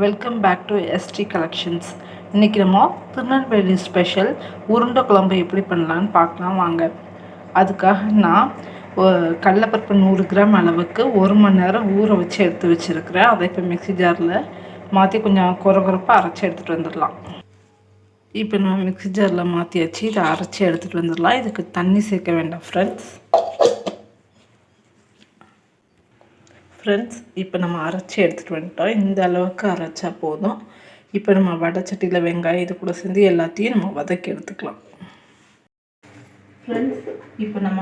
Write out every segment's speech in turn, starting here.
Welcome back to SD collections இன்றைக்கி நம்ம Tirunelveli special உருண்டை குழம்பு எப்படி பண்ணலான்னு பார்க்கலாம் வாங்க. அதுக்காக நான் கடலப்பருப்பு நூறு கிராம் அளவுக்கு ஒரு மணி நேரம் ஊற வச்சு எடுத்து வச்சுருக்கிறேன். அதை இப்போ மிக்ஸி ஜாரில் மாற்றி கொஞ்சம் குறகுறப்பாக அரைச்சி எடுத்துகிட்டு வந்துடலாம். இப்போ நம்ம மிக்ஸி ஜாரில் மாற்றியாச்சு இதை அரைச்சி எடுத்துகிட்டு வந்துடலாம். இதுக்கு தண்ணி சேர்க்க வேண்டாம் ஃப்ரெண்ட்ஸ் ஃப்ரெண்ட்ஸ் இப்போ நம்ம அரைச்சி எடுத்துகிட்டு வந்துட்டோம். இந்த அளவுக்கு அரைச்சா போதும். இப்போ நம்ம வடைச்சட்டியில் வெங்காயம் இது கூட சேர்ந்து எல்லாத்தையும் நம்ம வதக்கி எடுத்துக்கலாம். ஃப்ரெண்ட்ஸ் இப்போ நம்ம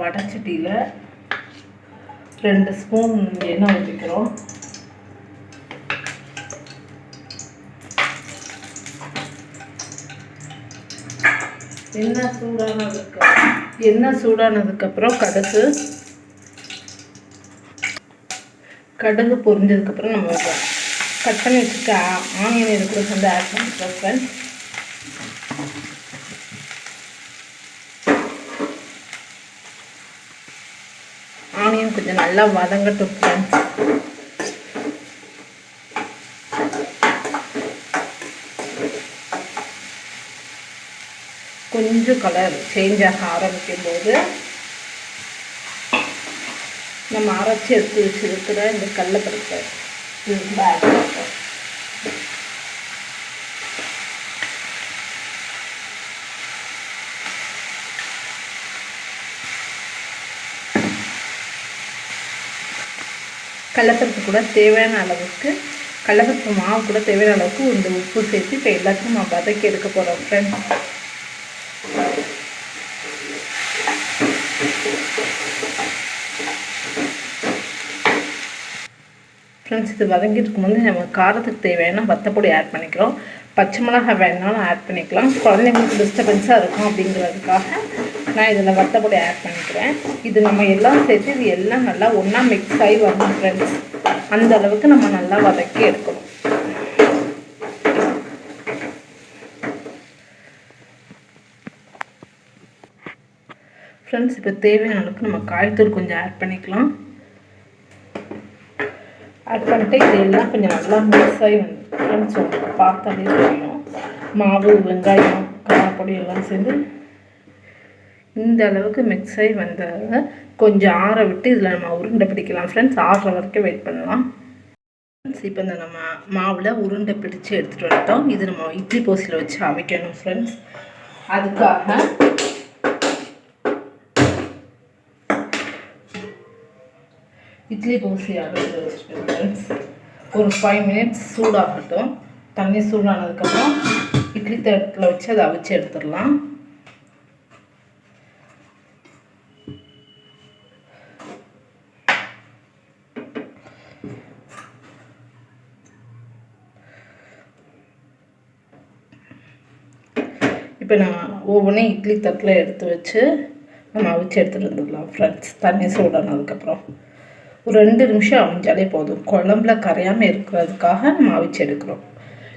வடைச்சட்டியில் ரெண்டு ஸ்பூன் எண்ணெய் ஊற்றிக்கிறோம் எண்ணெய் சூடானதுக்கு எண்ணெய் சூடானதுக்கப்புறம் கடுகு கடுகு பொரிஞ்சதுக்கப்புறம் நம்ம கட் பண்ணி வச்சுருக்க ஆனியன் இது கூட வந்து ஆட் பண்ணிக்கிறோம் ஃப்ரெண்ட்ஸ் ஆனியன் கொஞ்சம் நல்லா வதங்கட்டும் ஃப்ரெண்ட்ஸ் கொஞ்சம் கலர் சேஞ்ச் ஆக ஆரம்பிக்கும் போது நம்ம அரைச்சி எடுத்து வச்சுருக்கிற இந்த கடலப்பருப்பை இது கூட ஆட் பண்ணுறோம் கடலப்பருப்பு கூட தேவையான அளவுக்கு கடலப்பருப்பு மாவு கூட தேவையான அளவுக்கு இந்த உப்பு சேர்த்து இப்போ எல்லாத்தையும் நான் வதக்கி எடுக்க போகிறோம் ஃப்ரெண்ட்ஸ் ஃப்ரெண்ட்ஸ் இது வதங்கிட்டு இருக்கும்போது நம்ம காரத்துக்கு தேவையான வத்தப்பொடி ஆட் பண்ணிக்கிறோம். பச்சை மிளகாய் வேணாலும் ஆட் பண்ணிக்கலாம். குழந்தைங்களுக்கு டிஸ்டர்பன்ஸாக இருக்கும் அப்படிங்கிறதுக்காக நான் இதில் வத்தப்பொடி ஆட் பண்ணிக்கிறேன். இது நம்ம எல்லாம் சேர்த்து இது எல்லாம் நல்லா ஒன்றா மிக்ஸ் ஆகி வரணும் ஃப்ரெண்ட்ஸ் அந்த அளவுக்கு நம்ம நல்லா வதக்கி எடுக்கணும். ஃப்ரெண்ட்ஸ் இப்போ தேவையான அளவுக்கு நம்ம காய்த்தூள் கொஞ்சம் ஆட் பண்ணிக்கலாம். பண்ணிட்டு இது எல்லாம் கொஞ்சம் நல்லா மிக்ஸ் ஆகி வந்து ஃப்ரெண்ட்ஸ் உங்களுக்கு பார்த்தாலே தெரியும். மாவு வெங்காயம் காரப்பொடி எல்லாம் சேர்ந்து இந்த அளவுக்கு மிக்ஸ் ஆகி வந்த கொஞ்சம் ஆற விட்டு இதில் நம்ம உருண்டை பிடிக்கலாம். ஃப்ரெண்ட்ஸ் ஆறுற வரைக்கும் வெயிட் பண்ணலாம். ஃப்ரெண்ட்ஸ் இப்போ இந்த நம்ம மாவில் உருண்டை பிடிச்சு எடுத்துகிட்டு வந்துட்டோம். இது நம்ம இட்லி போசியில் வச்சு அவிக்கணும் ஃப்ரெண்ட்ஸ் அதுக்காக இட்லி தோசை அடுப்பில் ஃப்ரெண்ட்ஸ் ஒரு ஃபைவ் மினிட்ஸ் சூடாகட்டும். தண்ணி சூடானதுக்கப்புறம் இட்லி தட்டில் வச்சு அதை அவிச்சு எடுத்துடலாம். இப்போ நான் ஒவ்வொன்றும் இட்லி தட்டில் எடுத்து வச்சு நம்ம அவிச்சு எடுத்துகிட்டு வந்துடலாம் ஃப்ரெண்ட்ஸ் தண்ணி சூடானதுக்கப்புறம். ஒரு ரெண்டு நிமிஷம் அவிஞ்சாலே போதும். குழம்புல கரையாமல் இருக்கிறதுக்காக நம்ம அவிச்சு எடுக்கிறோம்.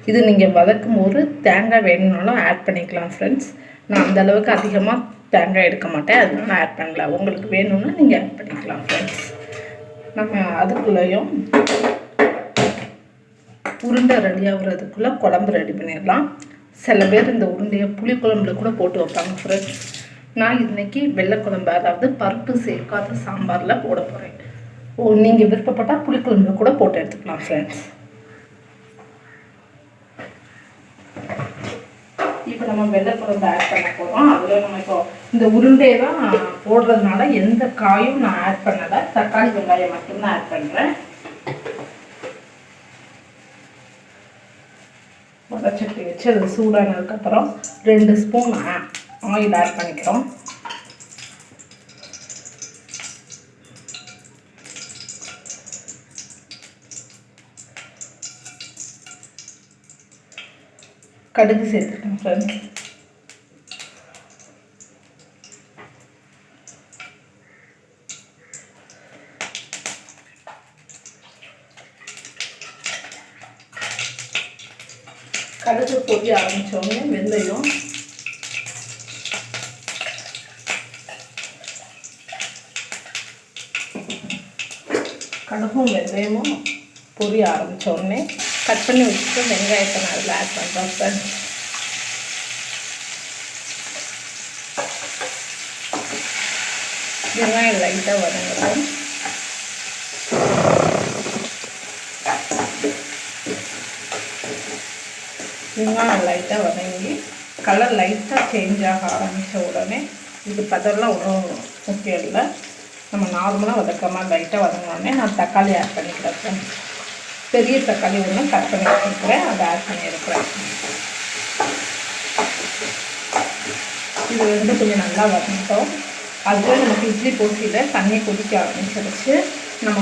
இது நீங்கள் வதக்கும் போது தேங்காய் வேணும்னாலும் ஆட் பண்ணிக்கலாம் ஃப்ரெண்ட்ஸ் நான் அந்த அளவுக்கு அதிகமாக தேங்காய் எடுக்க மாட்டேன். அதனால ஆட் பண்ணல. உங்களுக்கு வேணும்னா நீங்கள் ஆட் பண்ணிக்கலாம் ஃப்ரெண்ட்ஸ் நம்ம அதுக்குள்ளேயும் உருண்டை ரெடி ஆகுறதுக்குள்ளே குழம்பு ரெடி பண்ணிடலாம். சில பேர் இந்த உருண்டையை புளிக்குழம்புல கூட போட்டு வைப்பாங்க ஃப்ரெண்ட்ஸ் நான் இன்னைக்கு வெள்ளைக்குழம்பு அதாவது பருப்பு சேர்க்காத சாம்பாரில் போட போகிறேன் நீங்கள் விருப்பப்பட்டால் புளிக்குழம்பு கூட போட்டு எடுத்துக்கலாம் ஃப்ரெண்ட்ஸ் இப்போ நம்ம வெள்ளைக்குழம்பு ஆட் பண்ண போகிறோம் அதில் நம்ம இப்போ இந்த உருண்டையை தான் போடுறதுனால எந்த காயும் நான் ஆட் பண்ணலை. தக்காளி வெங்காயம் மட்டும்தான் ஆட் பண்ணுறேன் வடச்சட்டி வச்சு அது சூடானதுக்கப்புறம் ரெண்டு ஸ்பூன் ஆயில் ஆட் பண்ணிக்கிறோம். கடுகு சேர்த்துக்கணும் ஃப்ரெண்ட்ஸ் கடுகு பொரிய ஆரம்பித்தோடனே வெந்தயம். கடுகும் வெந்தயமும் பொரிய ஆரம்பித்த உடனே கட் பண்ணி வச்சுட்டு வெங்காயத்தை நான் அதில் ஆட் பண்ணுறோம் சார் வெங்காயம் லைட்டாக வதங்கட்டும் வெங்காயம் லைட்டாக வதங்கி கலர் லைட்டாக சேஞ்ச் ஆக ஆரம்பித்த உடனே இது பதெல்லாம் ஒன்றும் முக்கியம் இல்லை நம்ம நார்மலாக வதக்காமல் லைட்டாக வதங்கினோடனே நான் தக்காளி ஆட் பண்ணிக்கிறேன் சார் பெரிய தக்காளி ஒன்று கட் பண்ணி வச்சுருக்கிறேன். அதை ஆட் பண்ணியிருக்கிறேன் இது வந்து கொஞ்சம் நல்லா வதங்கிட்டோம் அதுவே நமக்கு இட்லி போட்டியில் தண்ணி கொதிக்க ஆரம்பிச்சிருச்சு. நம்ம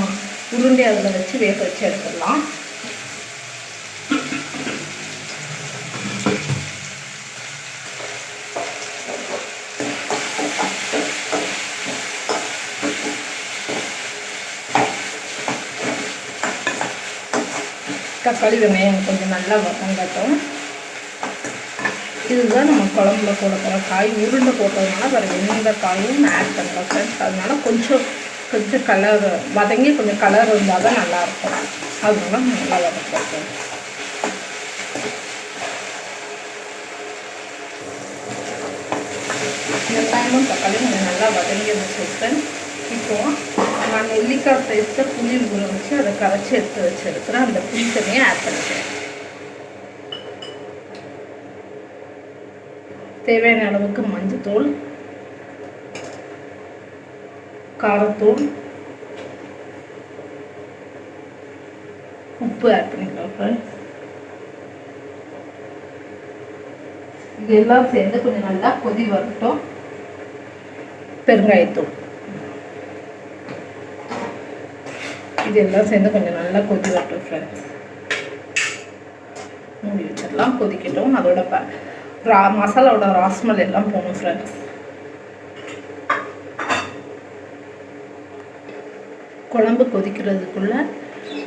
உருண்டை அதில் வச்சு வேக வச்சு எடுத்துடலாம். தக்காளி வெங்காயம் கொஞ்சம் நல்லா வதங்கட்டும் இதுதான் நம்ம குழம்புல போட போகிற காய். உருண்டை போட்டதுனால வேறு எந்த காயும் ஆட் பண்ணுறோம் ஃப்ரெண்ட்ஸ் அதனால கொஞ்சம் கொஞ்சம் கலர் வதங்கி கொஞ்சம் கலர் இருந்தால் தான் நல்லாயிருக்கும். அதனால நல்லா வதக்கிட்டோம் வெங்காயமும் தக்காளியும் கொஞ்சம் நல்லா வதங்கி இருந்துச்சு ஃப்ரெண்ட்ஸ் இப்போது நான் நெல்லிக்காய் சைஸில் புளி ஊற வச்சு அதை கரைச்சி எடுத்து வச்சுருக்கிறேன். அந்த புளி தண்ணியை ஆட் பண்ணிக்கிறேன். தேவையான அளவுக்கு மஞ்சத்தூள் காரத்தூள் உப்பு ஆட் பண்ணிக்கலாம் ஃப்ரெண்ட்ஸ் இது எல்லாம் சேர்ந்து கொஞ்சம் நல்லா கொதி வரட்டும். பெருங்காயத்தூள். இது எல்லாம் சேர்ந்து கொஞ்சம் நல்லா கொதி வரட்டும் ஃப்ரெண்ட்ஸ் மூடி வச்சிடலாம் கொதிக்கட்டும். அதோட ப ரா மசாலாவோட ராஸ்மல் எல்லாம் போகணும் ஃப்ரெண்ட்ஸ் குழம்பு கொதிக்கிறதுக்குள்ள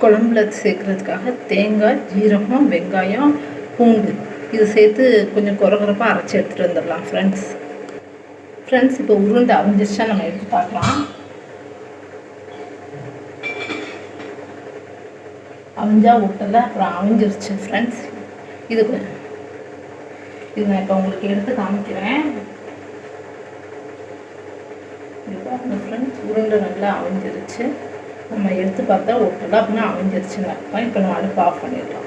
குழம்புல சேர்க்கறதுக்காக தேங்காய் ஜீரகம் வெங்காயம் பூண்டு. இது சேர்த்து கொஞ்சம் குறகுறப்பாக அரைச்சி எடுத்துகிட்டு வந்துடலாம் ஃப்ரெண்ட்ஸ் ஃப்ரெண்ட்ஸ் இப்போ உருண்டை அவிஞ்சிருச்சா நம்ம எடுத்து பார்க்கலாம். அவிஞ்சா விட்டல அப்புறம் அவிஞ்சிருச்சு ஃப்ரெண்ட்ஸ் இது இது நான் இப்போ உங்களுக்கு எடுத்து காமிக்கிறேன். இது பாருங்க ஃப்ரெண்ட்ஸ் உருண்டை நல்லா அவிஞ்சிருச்சு. நம்ம எடுத்து பார்த்தா ஒட்டலை அப்படின்னா அவிஞ்சிருச்சுன்னு அர்த்தம் இப்போ நம்ம அடுப்பு ஆஃப் பண்ணிடலாம்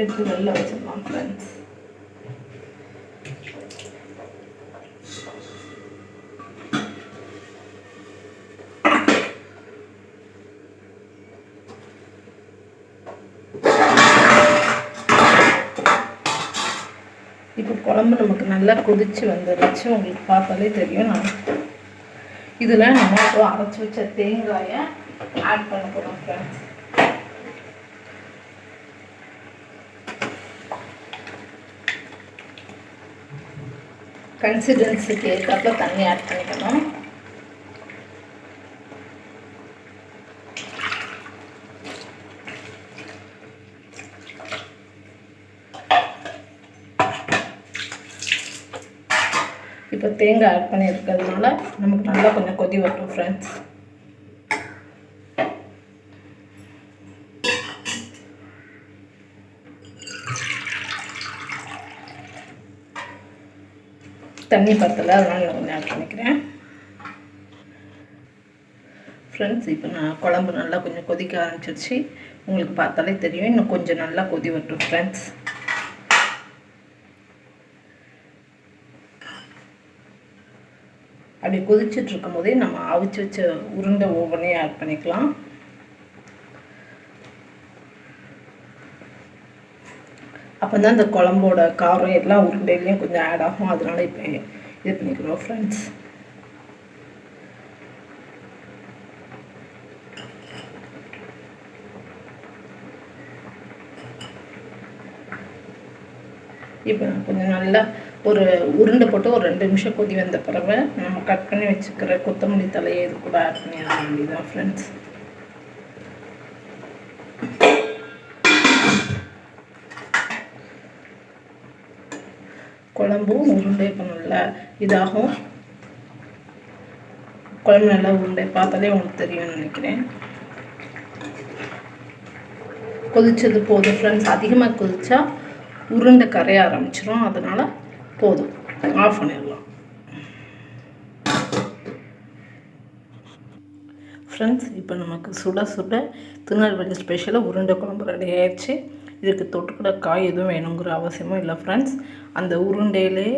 எடுத்து வெளில வச்சு ஃப்ரெண்ட்ஸ் இப்போ குழம்பு நமக்கு நல்லா கொதிச்சு வந்துருச்சு உங்களுக்கு பார்த்தாலே தெரியும். நான் இதில் நம்ம இப்போ அரைச்சி வச்ச தேங்காயை ஆட் பண்ண போகிறோம் ஃப்ரெண்ட்ஸ் கன்சிடன்ஸுக்கு ஏற்றாப்புல தண்ணி ஆட் பண்ணிக்கணும். இப்போ தேங்காய் ஆட் பண்ணியிருக்கிறதுனால நமக்கு நல்லா கொஞ்சம் கொதி வரட்டும் ஃப்ரெண்ட்ஸ் தண்ணி பத்தலை அதனால் நான் கொஞ்சம் ஆட் பண்ணிக்கிறேன். ஃப்ரெண்ட்ஸ் இப்போ நான் குழம்பு நல்லா கொஞ்சம் கொதிக்க ஆரம்பிச்சிருச்சு. உங்களுக்கு பார்த்தாலே தெரியும் இன்னும் கொஞ்சம் நல்லா கொதி வரட்டும் ஃப்ரெண்ட்ஸ் அப்படி கொதிச்சுட்டு இருக்கும் போதே நம்ம அவிச்சு வச்ச உருண்டை ஒவ்வொன்றையும் ஆட் பண்ணிக்கலாம். அப்போ தான் இந்த குழம்போட காரம் எல்லா உருண்டையிலையும் கொஞ்சம் ஆட் ஆகும். அதனால இப்போ இது பண்ணிக்கிறோம் ஃப்ரெண்ட்ஸ் இப்போ நான் கொஞ்சம் நல்லா ஒரு உருண்டை போட்டு ஒரு ரெண்டு நிமிஷம் கொதி வந்த பிறகு நம்ம கட் பண்ணி வச்சுக்கிற கொத்தமல்லி தலையை இது கூட ஆட் பண்ணிட வேண்டியதான் ஃப்ரெண்ட்ஸ் குழம்பும் உருண்டை பண்ணல இதாகும். குழம்பு நல்லா உருண்டை பார்த்தாலே உங்களுக்கு தெரியும்னு நினைக்கிறேன். கொதிச்சது போதும் ஃப்ரெண்ட்ஸ் அதிகமாக கொதிச்சா உருண்டை கரைய ஆரம்பிச்சிடும் அதனால் போதும். ஆஃப் பண்ணிடலாம். ஃப்ரெண்ட்ஸ் இப்போ நமக்கு சுட சுட திருநெல்வேலி ஸ்பெஷலாக உருண்டை குழம்பு ரெடி ஆயிடுச்சு. இதுக்கு தொட்டுக்கூட காய் எதுவும் வேணுங்கிற அவசியமும் இல்லை ஃப்ரெண்ட்ஸ் அந்த உருண்டையிலே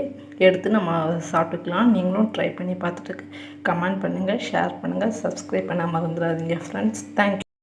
எடுத்து நம்ம சாப்பிட்டுக்கலாம். நீங்களும் ட்ரை பண்ணி பார்த்துட்டு கமெண்ட் பண்ணுங்கள் ஷேர் பண்ணுங்கள் சப்ஸ்கிரைப் பண்ண மறந்துடாதீங்க ஃப்ரெண்ட்ஸ் தேங்க்யூ